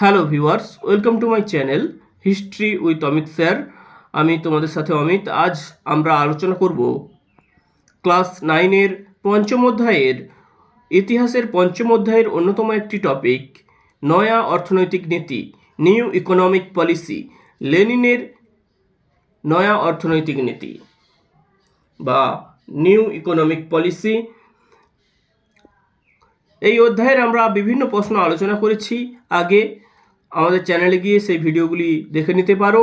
Hello viewers, welcome to my channel history with Amit sir. আমি তোমাদের সাথে অমিত। আজ আমরা আলোচনা করব ক্লাস নাইনের পঞ্চম অধ্যায়ের, ইতিহাসের পঞ্চম অধ্যায়ের অন্যতম একটি টপিক, নয়া অর্থনৈতিক নীতি, নিউ ইকোনমিক পলিসি, লেনিনের নয়া অর্থনৈতিক নীতি বা নিউ ইকোনমিক পলিসি। এই অধ্যায়ের আমরা বিভিন্ন প্রশ্ন আলোচনা করেছি আগে। আমাদের চ্যানেলে গিয়ে সেই ভিডিওগুলি দেখে নিতে পারো।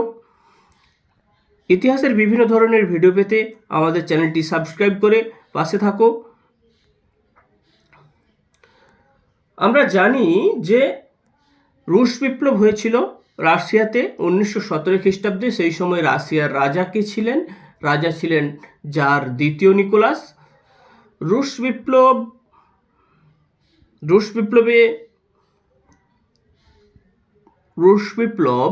ইতিহাসের বিভিন্ন ধরনের ভিডিও পেতে আমাদের চ্যানেলটি সাবস্ক্রাইব করে পাশে থাকো। আমরা জানি যে রুশ বিপ্লব হয়েছিল রাশিয়াতে উনিশশো সতেরো খ্রিস্টাব্দে, সেই সময় রাশিয়ার রাজা কে ছিলেন? রাজা ছিলেন যার দ্বিতীয় নিকোলাস। রুশ বিপ্লব, রুশ বিপ্লবে রুশ বিপ্লব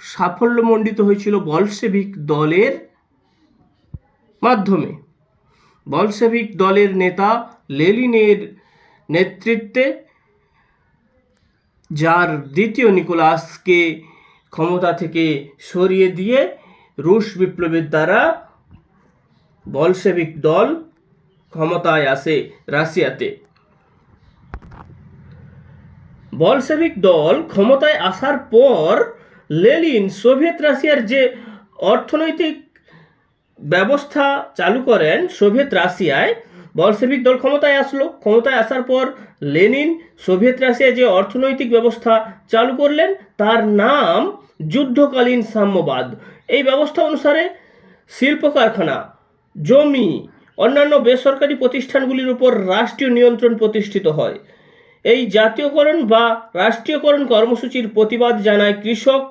সাফল্যমণ্ডিত হয়েছিল বলশেভিক দলের মাধ্যমে। বলশেভিক দলের নেতা লেলিনের নেতৃত্বে, যার দ্বিতীয় নিকোলাসকে ক্ষমতা থেকে সরিয়ে দিয়ে রুশ বিপ্লবের দ্বারা বলশেভিক দল ক্ষমতায় আসে রাশিয়াতে। বলশেভিক দল ক্ষমতায় আসার পর লেলিন সোভিয়েত রাশিয়ার যে অর্থনৈতিক ব্যবস্থা চালু করেন সোভিয়েত রাশিয়ায়, বলশেভিক দল ক্ষমতায় আসলো। ক্ষমতায় আসার পর লেনিন সোভিয়েত রাশিয়ায় যে অর্থনৈতিক ব্যবস্থা চালু করলেন, তার নাম যুদ্ধকালীন সাম্যবাদ। এই ব্যবস্থা অনুসারে শিল্প কারখানা জমি, অন্যান্য বেসরকারি প্রতিষ্ঠানগুলির উপর রাষ্ট্রীয় নিয়ন্ত্রণ প্রতিষ্ঠিত হয়। এই জাতীয়করণ বা রাষ্ট্রীয়করণ কর্মসূচির প্রতিবাদ জানায় কৃষক,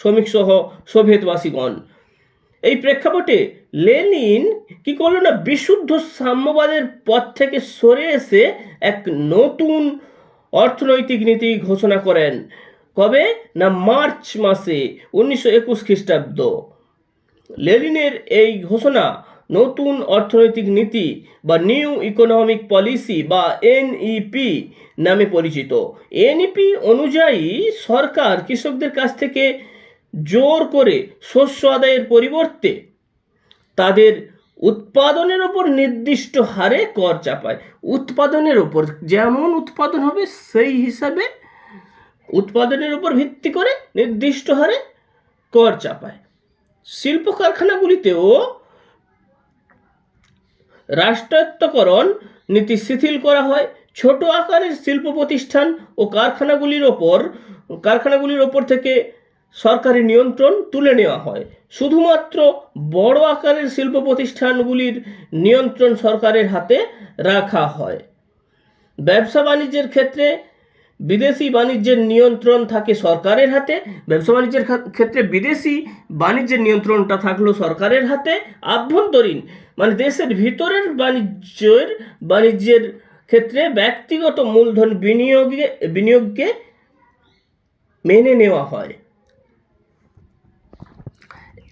শ্রমিকসহ সোভিয়েতবাসীগণ। এই প্রেক্ষাপটে লেনিন কি করল না, বিশুদ্ধ সাম্যবাদের পথ থেকে সরে এসে এক নতুন অর্থনৈতিক নীতি ঘোষণা করেন। কবে? না মার্চ মাসে, উনিশশো একুশ খ্রিস্টাব্দ। লেনিনের এই ঘোষণা নতুন অর্থনৈতিক নীতি বা নিউ ইকোনমিক পলিসি বা এনইপি নামে পরিচিত। এনইপি অনুযায়ী সরকার কৃষকদের কাছ থেকে জোর করে শস্য আদায়ের পরিবর্তে তাদের উৎপাদনের ওপর নির্দিষ্ট হারে কর চাপায়। উৎপাদনের ওপর, যেমন উৎপাদন হবে সেই হিসাবে উৎপাদনের উপর ভিত্তি করে নির্দিষ্ট হারে কর চাপায়। শিল্প কারখানাগুলিতেও রাষ্ট্রায়ত্তকরণ নীতি শিথিল করা হয়। ছোট আকারের শিল্প প্রতিষ্ঠান ও কারখানাগুলির ওপর কারখানাগুলির ওপর থেকে সরকারি নিয়ন্ত্রণ তুলে নেওয়া হয়। শুধুমাত্র বড় আকারের শিল্প প্রতিষ্ঠানগুলির নিয়ন্ত্রণ সরকারের হাতে রাখা হয়। ব্যবসা বাণিজ্যের ক্ষেত্রে বিদেশি বাণিজ্যের নিয়ন্ত্রণ থাকে সরকারের হাতে, ব্যবসা বাণিজ্যের ক্ষেত্রে বিদেশি বাণিজ্যের নিয়ন্ত্রণটা থাকল সরকারের হাতে, আভ্যন্তরীণ মানে দেশের ভিতরের বাণিজ্যের বাণিজ্যের ক্ষেত্রে ব্যক্তিগত মূলধন বিনিয়োগে, বিনিয়োগকে মেনে নেওয়া হয়।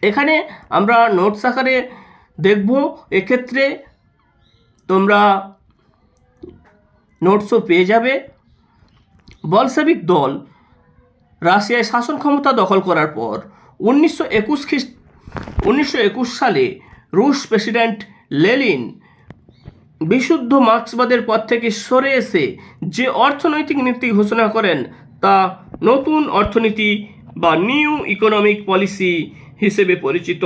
এখানে আমরা নোটস আকারে দেখব, এক্ষেত্রে তোমরা নোটসও পেয়ে যাবে। বলসেবিক দল রাশিয়ায় শাসন ক্ষমতা দখল করার পর উনিশশো একুশ খ্রিস্ট উনিশশো একুশ সালে রুশ প্রেসিডেন্ট লেলিন বিশুদ্ধ মার্ক্সবাদের পথ থেকে সরে এসে যে অর্থনৈতিক নীতি ঘোষণা করেন তা নতুন অর্থনীতি বা নিউ ইকোনমিক পলিসি হিসেবে পরিচিত।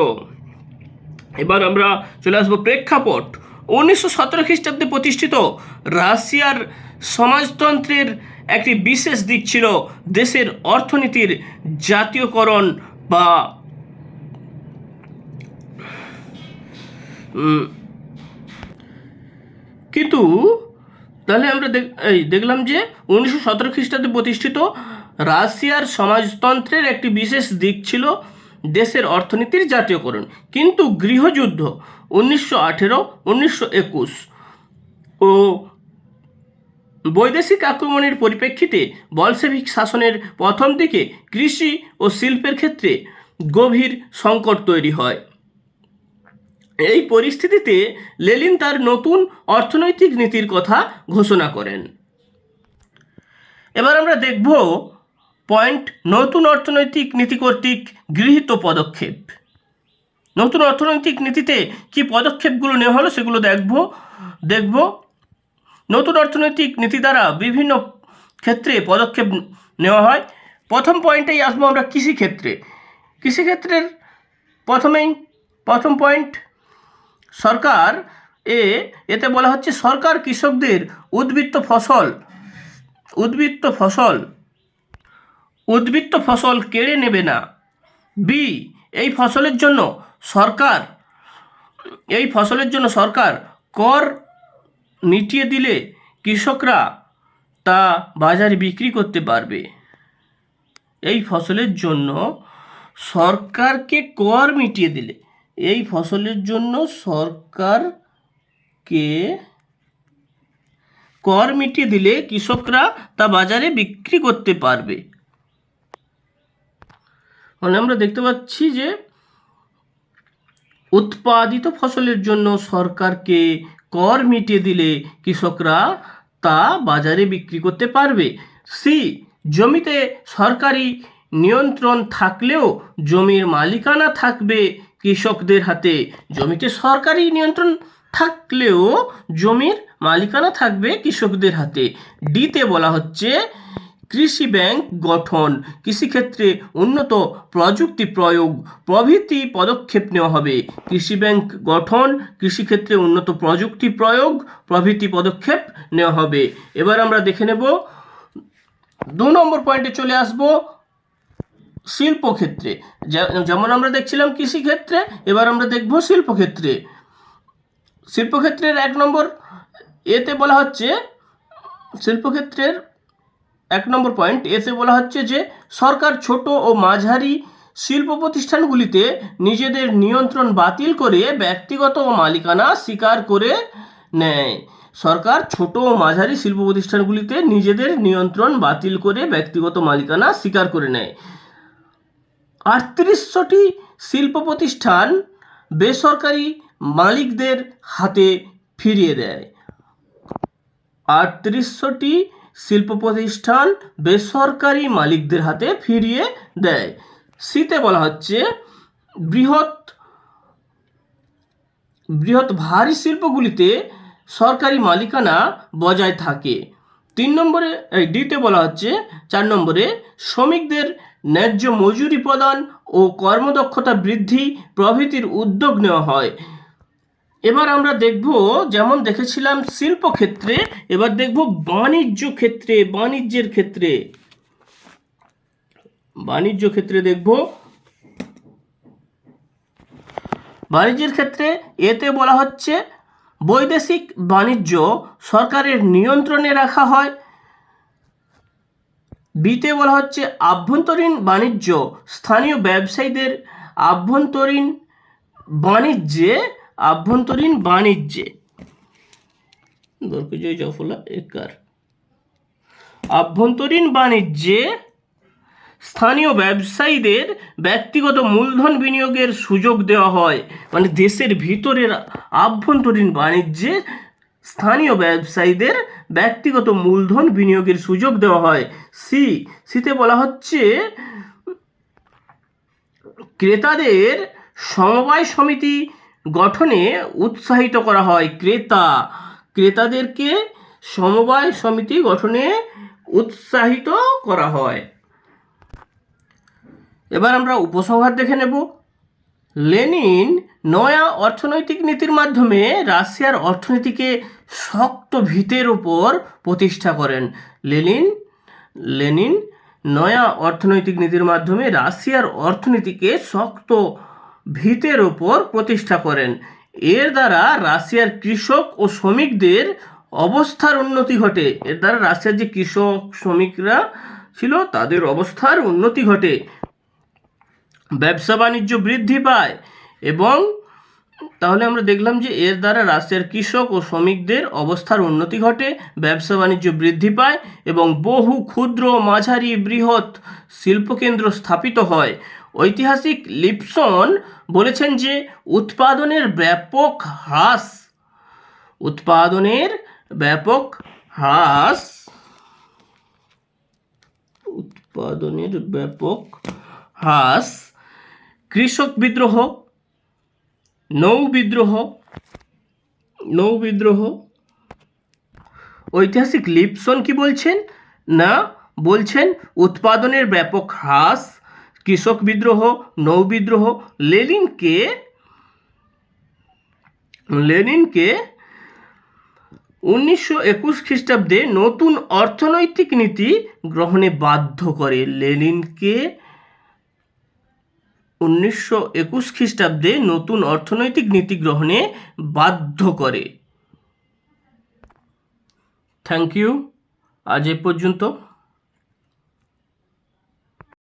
এবার আমরা চলে আসব প্রেক্ষাপট। উনিশশো সতেরো খ্রিস্টাব্দে প্রতিষ্ঠিত রাশিয়ার সমাজতন্ত্রের একটি বিশেষ দিক ছিল দেশের অর্থনীতির জাতীয়করণ বা কিন্তু তাহলে আমরা এই দেখলাম যে উনিশশো সতেরো খ্রিস্টাব্দে প্রতিষ্ঠিত রাশিয়ার সমাজতন্ত্রের একটি বিশেষ দিক ছিল দেশের অর্থনীতির জাতীয়করণ। কিন্তু গৃহযুদ্ধ উনিশশো আঠেরো, উনিশশো একুশ ও বৈদেশিক আক্রমণের পরিপ্রেক্ষিতে বলসেভিক শাসনের প্রথম দিকে কৃষি ও শিল্পের ক্ষেত্রে গভীর সংকট তৈরি হয়। এই পরিস্থিতিতে লেলিন তার নতুন অর্থনৈতিক নীতির কথা ঘোষণা করেন। এবার আমরা দেখব পয়েন্ট নতুন অর্থনৈতিক নীতি কর্তৃক গৃহীত পদক্ষেপ। নতুন অর্থনৈতিক নীতিতে কি পদক্ষেপগুলো নেওয়া হলো সেগুলো দেখব দেখব নতুন অর্থনৈতিক নীতি দ্বারা বিভিন্ন ক্ষেত্রে পদক্ষেপ নেওয়া হয়। প্রথম পয়েন্টেই আসব আমরা কৃষিক্ষেত্রে। কৃষিক্ষেত্রের প্রথমেই প্রথম পয়েন্ট, সরকার এ, এতে বলা হচ্ছে সরকার কৃষকদের উদ্বৃত্ত ফসল উদ্বৃত্ত ফসল উদ্বৃত্ত ফসল কেড়ে নেবে না। বি, এই ফসলের জন্য সরকার, এই ফসলের জন্য সরকার কর মিটিয়ে দিলে কৃষকরা তা বাজারে বিক্রি করতে পারবে। এই ফসলের জন্য সরকারকে কর মিটিয়ে দিলে। এই ফসলের জন্য সরকারকে কর মিটিয়ে দিলে কৃষকরা তা বাজারে বিক্রি করতে পারবে। মানে আমরা দেখতে পাচ্ছি যে উৎপাদিত ফসলের জন্য সরকারকে কর মিটিয়ে দিলে কৃষকরা তা বাজারে বিক্রি করতে পারবে। সি, জমিতে সরকারি নিয়ন্ত্রণ থাকলেও জমির মালিকানা থাকবে কৃষকদের হাতে। জমিতে সরকারি নিয়ন্ত্রণ থাকলেও জমির মালিকানা থাকবে কৃষকদের হাতে। ডিতে বলা হচ্ছে কৃষি ব্যাংক গঠন। কৃষিক্ষেত্রে উন্নত প্রযুক্তি প্রয়োগ, প্রভৃতি পদক্ষেপ নেওয়া হবে। কৃষি ব্যাংক গঠন, কৃষিক্ষেত্রে উন্নত প্রযুক্তি প্রয়োগ, প্রভৃতি পদক্ষেপ নেওয়া হবে। এবার আমরা দেখে নেব, দু নম্বর পয়েন্টে চলে আসব শিল্পক্ষেত্রে। যেমন আমরা দেখছিলাম কৃষিক্ষেত্রে, এবার আমরা দেখব শিল্পক্ষেত্রে। শিল্পক্ষেত্রের এক নম্বর, এতে বলা হচ্ছে, শিল্পক্ষেত্রের এক নম্বর পয়েন্ট এতে বলা হচ্ছে যে সরকার ছোট ও মাঝারি শিল্প প্রতিষ্ঠানগুলিতে নিজেদের নিয়ন্ত্রণ বাতিল করে ব্যক্তিগত ও মালিকানা স্বীকার করে নেয়। সরকার ছোট ও মাঝারি শিল্প প্রতিষ্ঠানগুলিতে নিজেদের নিয়ন্ত্রণ বাতিল করে ব্যক্তিগত মালিকানা স্বীকার করে নেয়। আটত্রিশশোটি শিল্প প্রতিষ্ঠান বেসরকারি মালিকদের হাতে ফিরিয়ে দেয়। আটত্রিশশোটি শিল্প প্রতিষ্ঠান বেসরকারি মালিকদের হাতে ফিরিয়ে দেয়। শীতে বলা হচ্ছে, বৃহৎ বৃহৎ ভারী শিল্পগুলিতে সরকারি মালিকানা বজায় থাকে। তিন নম্বরে, এই ডিতে বলা হচ্ছে, চার নম্বরে, শ্রমিকদের ন্যায্য মজুরি প্রদান ও কর্মদক্ষতা বৃদ্ধি প্রভৃতির উদ্যোগ নেওয়া হয়। এবার আমরা দেখব, যেমন দেখেছিলাম শিল্পক্ষেত্রে, এবার দেখব বাণিজ্য ক্ষেত্রে, বাণিজ্যের ক্ষেত্রে। বাণিজ্য ক্ষেত্রে দেখব, বাণিজ্যের ক্ষেত্রে এতে বলা হচ্ছে বৈদেশিক বাণিজ্য সরকারের নিয়ন্ত্রণে রাখা হয়। বিতে বলা হচ্ছে আভ্যন্তরীণ বাণিজ্য, স্থানীয় ব্যবসায়ীদের আভ্যন্তরীণ বাণিজ্যে আভ্যন্তরীণ বাণিজ্যে। দরকুজয় জফলা একার আভ্যন্তরীণ বাণিজ্যে স্থানীয় ব্যবসায়ীদের ব্যক্তিগত মূলধন বিনিয়োগের সুযোগ দেওয়া হয়। মানে দেশের ভিতরের আভ্যন্তরীণ বাণিজ্যে স্থানীয় ব্যবসায়ীদের ব্যক্তিগত মূলধন বিনিয়োগের সুযোগ দেওয়া হয়। সি, সিতে বলা হচ্ছে, ক্রেতাদের সমবায় সমিতি গঠনে উৎসাহিত করা হয়। ক্রেতা, ক্রেতাদেরকে সমবায় সমিতি গঠনে উৎসাহিত করা হয়। এবার আমরা উপসংহার দেখে নেব। লেনিন নয়া অর্থনৈতিক নীতির মাধ্যমে রাশিয়ার অর্থনীতিকে শক্ত ভিতের ওপর প্রতিষ্ঠা করেন। লেনিন লেনিন নয়া অর্থনৈতিক নীতির মাধ্যমে রাশিয়ার অর্থনীতিকে শক্ত ভিতের ওপর প্রতিষ্ঠা করেন। এর দ্বারা রাশিয়ার কৃষক ও শ্রমিকদের অবস্থার উন্নতি ঘটে। এর দ্বারা রাশিয়ার যে কৃষক, শ্রমিকরা ছিল, তাদের অবস্থার উন্নতি ঘটে। ব্যবসা বাণিজ্য বৃদ্ধি পায় এবং তাহলে আমরা দেখলাম যে এর দ্বারা রাশিয়ার কৃষক ও শ্রমিকদের অবস্থার উন্নতি ঘটে, ব্যবসা বাণিজ্য বৃদ্ধি পায় এবং বহু ক্ষুদ্র, মাঝারি, বৃহৎ শিল্পকেন্দ্র স্থাপিত হয়। ঐতিহাসিক লিপসন বলেছেন যে উৎপাদনের ব্যাপক হ্রাস, উৎপাদনের ব্যাপক হ্রাস, উৎপাদনের ব্যাপক হ্রাস, কৃষক বিদ্রোহ, নৌ বিদ্রোহ নৌ বিদ্রোহ। ঐতিহাসিক লিপসন কি বলছেন? না, বলছেন উৎপাদনের ব্যাপক হ্রাস কৃষক বিদ্রোহ, নৌ বিদ্রোহ, লেনিনকে লেনিনকে উনিশশো একুশ খ্রিস্টাব্দে নতুন অর্থনৈতিক নীতি গ্রহণে বাধ্য করে। লেনিনকে উনিশশো একুশ খ্রিস্টাব্দে নতুন অর্থনৈতিক নীতি গ্রহণে বাধ্য করে। Thank you. আজ এ পর্যন্ত।